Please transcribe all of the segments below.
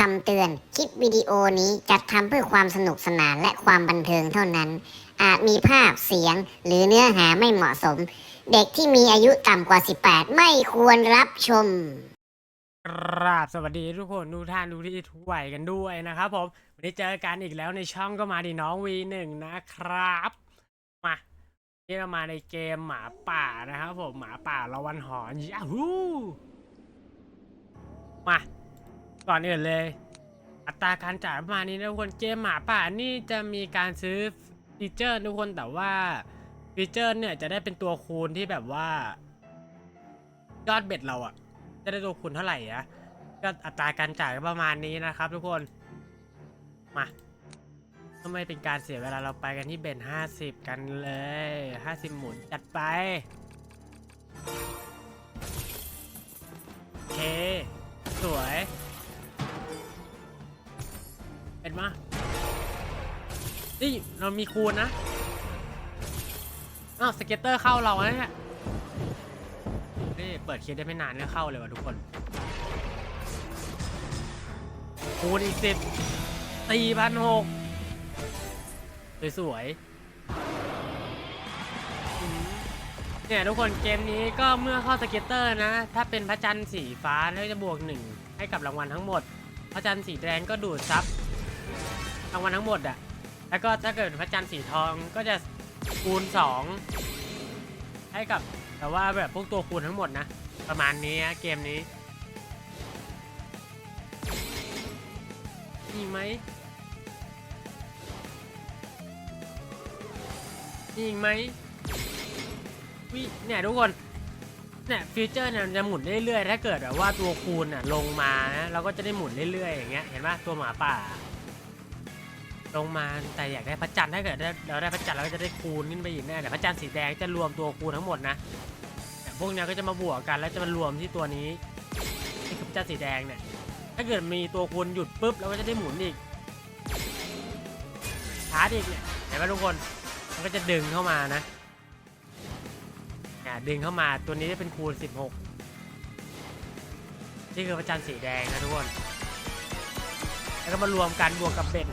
คำเตือน คลิปวิดีโอนี้จัดทำเพื่อความสนุกสนานและความบันเทิงเท่านั้น อาจมีภาพเสียงหรือเนื้อหาไม่เหมาะสม เด็กที่มีอายุต่ำกว่า 18 ไม่ควรรับชม กราบสวัสดีทุกคนทุกท่านทุกที่ทุกวัยกันด้วยนะครับผม วันนี้เจอกันอีกแล้วในช่องก็มาดีน้อง V1 นะครับ มาที่เรามาในเกมหมาป่านะครับผมหมาป่าละวันหอนยาฮูมา ก่อนอื่นเลย อัตราการจ่ายประมาณนี้นะทุกคนเกมหมาป่านี่จะมีการซื้อฟีเจอร์ทุกคนแต่ว่าฟีเจอร์เนี่ยจะได้เป็นตัวคูณที่แบบว่ายอดเบ็ดเราอะจะได้ตัวคูณเท่าไหร่อะก็อัตราการจ่ายประมาณนี้นะครับ ทุกคนมาทำไมเป็นการเสียเวลาเราไปกันที่เบน50 กันเลย 50 หมุนจัดไปโอเค สวย มานี่เรามีคูณนะ อ้าวสเก็ตเตอร์เข้าเราแล้วเนี่ยนี่เปิดเคสได้ไม่นานก็เข้าเลยว่ะทุกคน คูณอีกสิบตีพันหกสวยๆเนี่ยทุกคนเกมนี้ก็เมื่อเข้าสเก็ตเตอร์นะ ถ้าเป็นพระจันทร์สีฟ้าก็จะบวกหนึ่งให้กับรางวัลทั้งหมด พระจันทร์สีแดงก็ดูดซับ รางวัลทั้งหมดอะแล้วก็ถ้าเกิดพระจันทร์สีทองก็จะคูณสองให้กับแต่ว่าแบบพวกตัวคูณทั้งหมดนะ ประมาณนี้เกมนี้มีไหมมีอีกไหมวิเนี่ยทุกคนเนี่ยฟิวเจอร์เนี่ยมันจะหมุนเรื่อยๆ ถ้าเกิดแบบว่าตัวคูณอะลงมานะเราก็จะได้หมุนเรื่อยๆอย่างเงี้ยเห็นปะตัวหมาป่า ลงมาแต่อยากได้พระจันทร์ถ้าเกิดเราได้พระจันทร์เราก็จะได้คูณขึ้นไปอีกแน่แต่พระจันทร์สีแดงจะรวมตัวคูณทั้งหมดนะแต่พวกเนี้ยก็จะมาบวกกันแล้วจะมารวมที่ตัวนี้นี่คือพระจันทร์สีแดงเนี่ยถ้าเกิดมีตัวคูณหยุดปุ๊บเราก็จะได้หมุนอีกชาร์จอีกเนี่ยเห็นไหมทุกคนมันก็จะดึงเข้ามานะเนี่ยดึงเข้ามาตัวนี้จะเป็นคูณ 16 นี่คือพระจันทร์สีแดงนะทุกคน แล้วก็มารวมกันบวกกับเบ็ด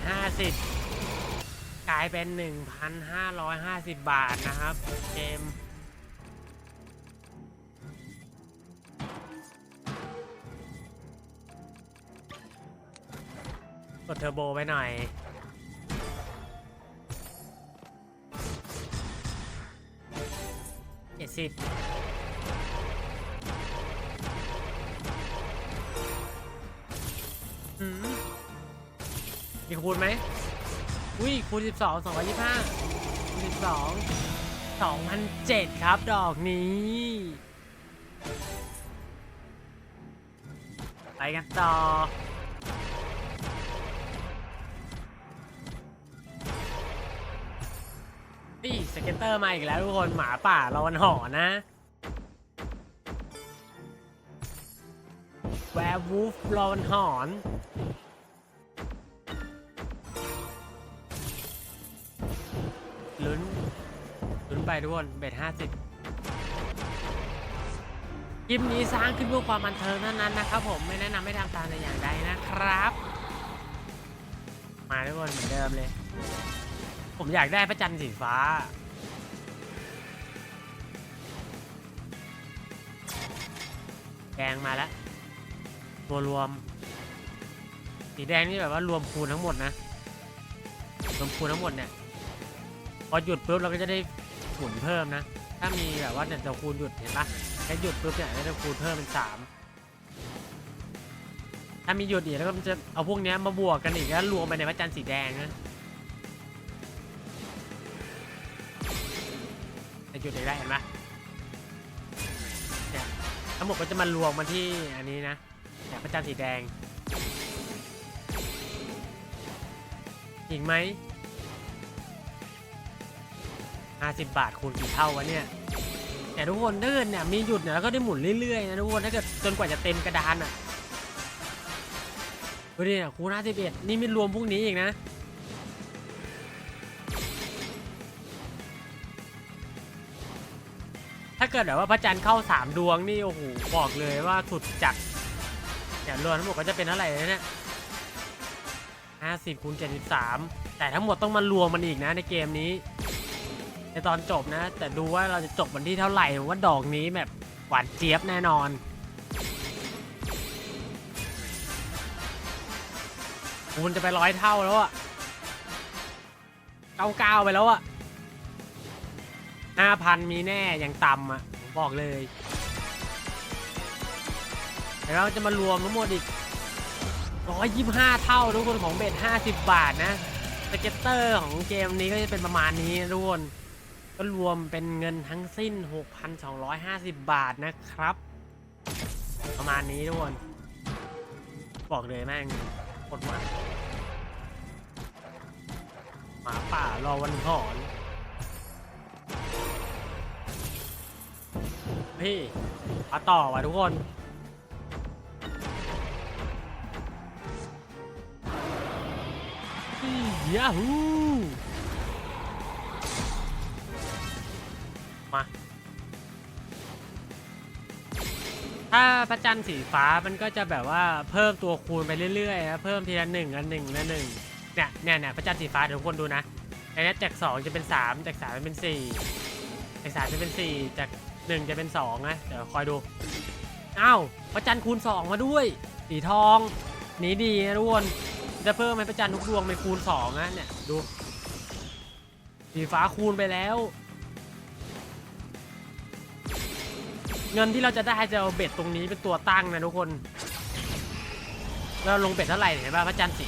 50 กลายเป็น 1,550 บาทนะครับ เกมกดเทอร์โบไปหน่อยเจ็ดสิบ มีคูณไหมอุ้ยคูณสิบสองสองร้อยยี่ห้าคูณสิบสองสองพันเจ็ดครับดอกนี้ ไปกันต่อนี่สเก็ตเตอร์มาอีกแล้วทุกคนหมาป่าเราวันหอนะแวร์วูฟเราวันหอน ไปทุกคนเบ็ดห้าสิบคลิปนี้สร้างขึ้นเพื่อความบันเทิงเท่านั้นนะครับผมไม่แนะนำให้ทำตามในอย่างใดนะครับ มาทุกคนเหมือนเดิมเลย ผมอยากได้พระจันทร์สีฟ้า แดงมาแล้ว ตัวรวม สีแดงนี่แบบว่ารวมคูณทั้งหมดนะ รวมคูณทั้งหมดเนี่ย พอหยุดปุ๊บเราก็จะได้ หมุนเพิ่มนะ ถ้ามีแบบว่าเนี่ยจะคูณหยุดเห็นปะแค่หยุดปุ๊บเนี่ยจะคูณเพิ่มเป็นสามถ้ามีหยุดอีกแล้วก็จะเอาพวกนี้มาบวกกันอีกแล้วรวมไปในพระจันทร์สีแดงนะหยุดได้เห็นปะเนี่ยทั้งหมดก็จะมารวมมาที่อันนี้นะเนี่ยพระจันทร์สีแดงอีกไหม 50 บาทคูณกี่เท่าวะเนี่ยแต่ทุกคนถ้าเกิดเนี่ยมีหยุดเนี่ยแล้วก็ได้หมุนเรื่อยๆนะทุกคนถ้าเกิดจนกว่าจะเต็มกระดานอะดูดิเนี่ยคูณ51 นี่ไม่รวมพวกนี้อีกนะถ้าเกิดแบบว่าพระจันทร์เข้าสามดวงนี่โอ้โหบอกเลยว่าสุดจัดเนี่ยรวมทั้งหมดก็จะเป็นเท่าไหร่เลยเนี่ย50คูณ73แต่ทั้งหมดต้องมารวมมันอีกนะในเกมนี้ ตอนจบนะ แต่ดูว่าเราจะจบวันที่เท่าไหร่ว่าดอกนี้แบบหวานเจี๊ยบแน่นอนคูณจะไปร้อยเท่าแล้วอะเก้าเก้าไปแล้วอะห้าพันมีแน่อย่างต่ำอะผมบอกเลยแล้วเราจะมารวมทั้งหมดอีกร้อยยี่ห้าเท่าทุกคนของเบ็ดห้าสิบบาทนะสเก็ตเตอร์ของเกมนี้ก็จะเป็นประมาณนี้ทุกคน ก็รวมเป็นเงินทั้งสิ้น 6,250 บาทนะครับ ประมาณนี้ทุกคน บอกเลยแม่งกดมาหมาป่ารอวันหอนพี่มาต่อว่ะทุกคนยาฮู ถ้าพระจันทร์สีฟ้ามันก็จะแบบว่าเพิ่มตัวคูณไปเรื่อยๆนะเพิ่มทีละหนึ่งละหนึ่งละหนึ่งเนี่ยเนี่ยเนี่ยพระจันทร์สีฟ้าเดี๋ยวทุกคนดูนะในนี้จากสองจะเป็นสามจากสามจะเป็นสี่จากสามจะเป็นสี่จากหนึ่งจะเป็นสองนะเดี๋ยวคอยดูอ้าวพระจันทร์คูณสองมาด้วยสีทองหนีดีนะทุกคนจะเพิ่มให้พระจันทร์ทุกดวงเป็นคูณสองนะเนี่ยดูสีฟ้าคูณไปแล้ว เงินที่เราจะได้จะเอาเบ็ดตรงนี้เป็นตัวตั้งนะทุกคนเราลงเบ็ดเท่าไหร่เห็นป่ะพระจันทร์สี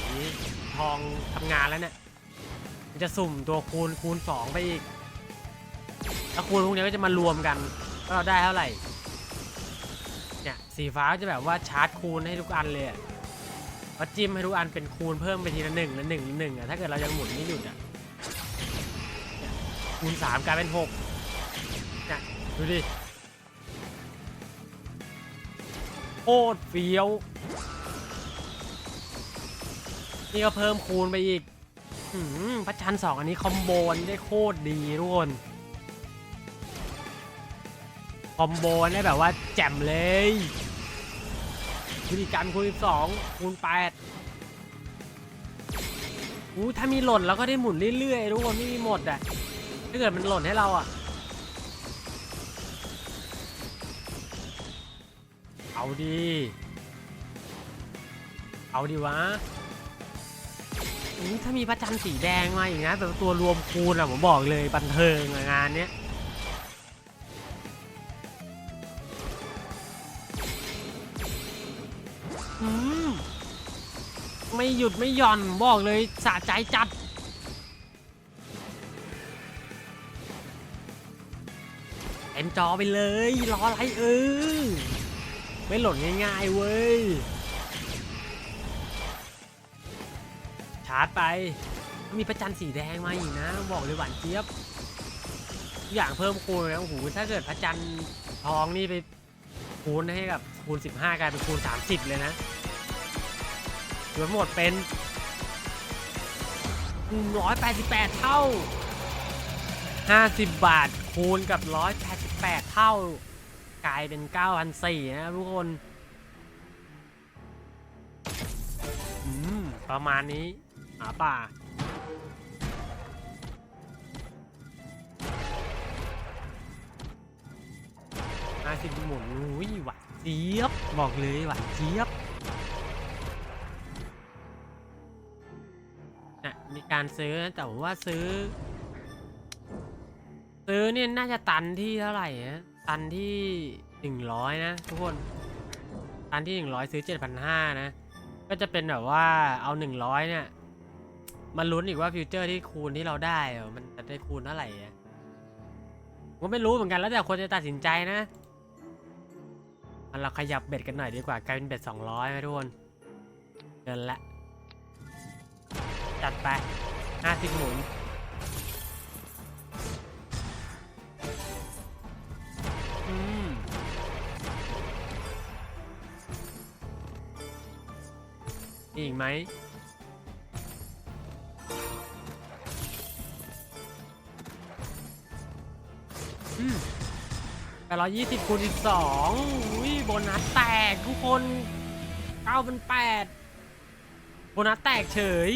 ทองทำงานแล้วเนี่ยมันจะสุ่มตัวคูณคูณสองไปอีกแล้วคูณพวกนี้ก็จะมารวมกันว่าเราได้เท่าไหร่เนี่ยสีฟ้าจะแบบว่าชาร์จคูณให้ทุกอันเลยอะว่าจิ้มให้ทุกอันเป็นคูณเพิ่มไปทีละหนึ่งละหนึ่งละหนึ่งอะถ้าเกิดเรายังหมุนไม่หยุดอะเนี่ยคูณสามกลายเป็นหกเนี่ยดูดิ ตรเฟี้ยว นี่ก็เพิ่มคูณไปอีกหืมพระจันสองอันนี้คอมโบนได้โคตรดีทุกคน คอมโบนได้แบบว่าแจ่มเลยวิธีการคูณ12คูณ8อู้ถ้ามีหล่นเราก็ได้หมุนเรื่อยๆทุกคนไม่มีหมดอะถ้าเกิดมันหล่นให้เราอะ เอาดี เอาดีวะอู้ถ้ามีพระจันทร์สีแดงมาอีกนะแบบตัวรวมคูณอะผมบอกเลยบันเทิงงานเนี้ยอืมไม่หยุดไม่หย่อนบอกเลยสะใจจัดเต็มจอไปเลย รออะไรเออ ไม่หล่นง่ายๆเว้ย ชาร์จไป มีประจันสีแดงมาอีกนะ บอกเลยหวานเจี๊ยบ อย่างเพิ่มคูณนะโอ้โหถ้าเกิดพระจันทร์ทองนี่ไปคูณให้กับคูณ 15 กลายเป็นคูณ 30 เลยนะรวมหมดเป็น188 เท่า 50 บาทคูณกับ 188 เท่า กลายเป็น 9,400นะครับทุกคนประมาณนี้หมาป่า ห้าสิบหมุนอุ้ยหวานเจี๊ยบ บอกเลยหวานเจี๊ยบนะมีการซื้อนะแต่ว่าซื้อ ซื้อเนี่ยน่าจะตันที่เท่าไหร่นะ ตันที่หนึ่งร้อยนะทุกคน ตันที่หนึ่งร้อยซื้อเจ็ดพันห้านะ ก็จะเป็นแบบว่าเอาหนึ่งร้อยเนี่ยมาลุ้นอีกว่าฟิวเจอร์ที่คูณที่เราได้ มันจะได้คูณเท่าไหร่อะผมก็ไม่รู้เหมือนกันแล้วแต่คนจะตัดสินใจนะมันเราขยับเบ็ดกันหน่อยดีกว่ากลายเป็นเบ็ดสองร้อยไหมทุกคนเงินละ จัดไปห้าสิบหมุน อีกไหมแปดร้อยยี่สิบคูณอีกสองอุ้ยโบนัสแตกทุกคนเก้าเป็นแปดโบนัสแตกเฉย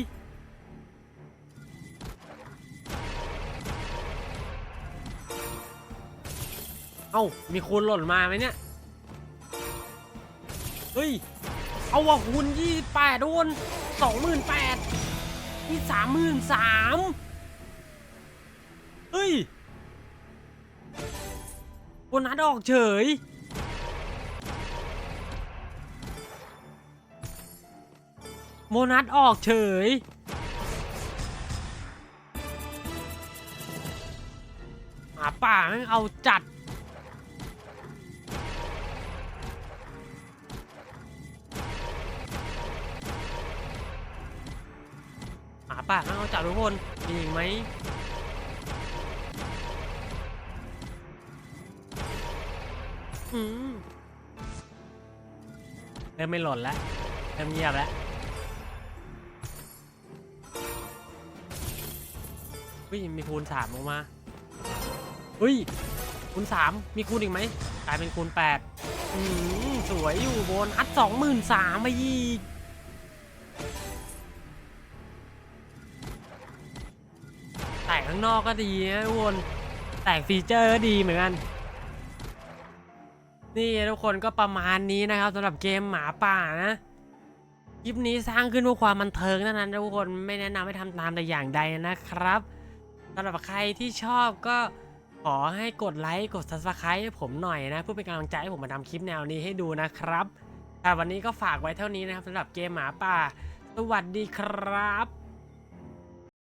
เอ้า มีคูณหล่นมาไหมเนี่ย เฮ้ย เอาว่ะคูณยี่แปดโดนสองหมื่นแปดนี่สามหมื่นสามเฮ้ยโบนัสออกเฉยโบนัสออกเฉยหมาป่าเอาจัด ป่าแม่งเอาจัดทุกคนมีอีกไหมอืมเริ่มไม่หล่นแล้วเริ่มเงียบแล้วเฮ้ยมีคูณสามออกมาเฮ้ยคูณสามมีคูณอีกไหมกลายเป็นคูณแปดอืมสวยอยู่โบนอัดสองหมื่นสามมาอีก นอกก็ดีนะทุกคนแตกฟีเจอร์ก็ดีเหมือนกัน นี่ทุกคนก็ประมาณนี้นะครับสำหรับเกมหมาป่านะคลิปนี้สร้างขึ้นเพื่อความบันเทิงเท่านั้นนะทุกคนไม่แนะนำให้ทำตามแต่อย่างใดนะครับสำหรับใครที่ชอบก็ขอให้กดไลค์กด subscribe ให้ผมหน่อยนะเพื่อเป็นกำลังใจให้ผมมาทำคลิปแนวนี้ให้ดูนะครับแต่วันนี้ก็ฝากไว้เท่านี้นะครับสำหรับเกมหมาป่า สวัสดีครับ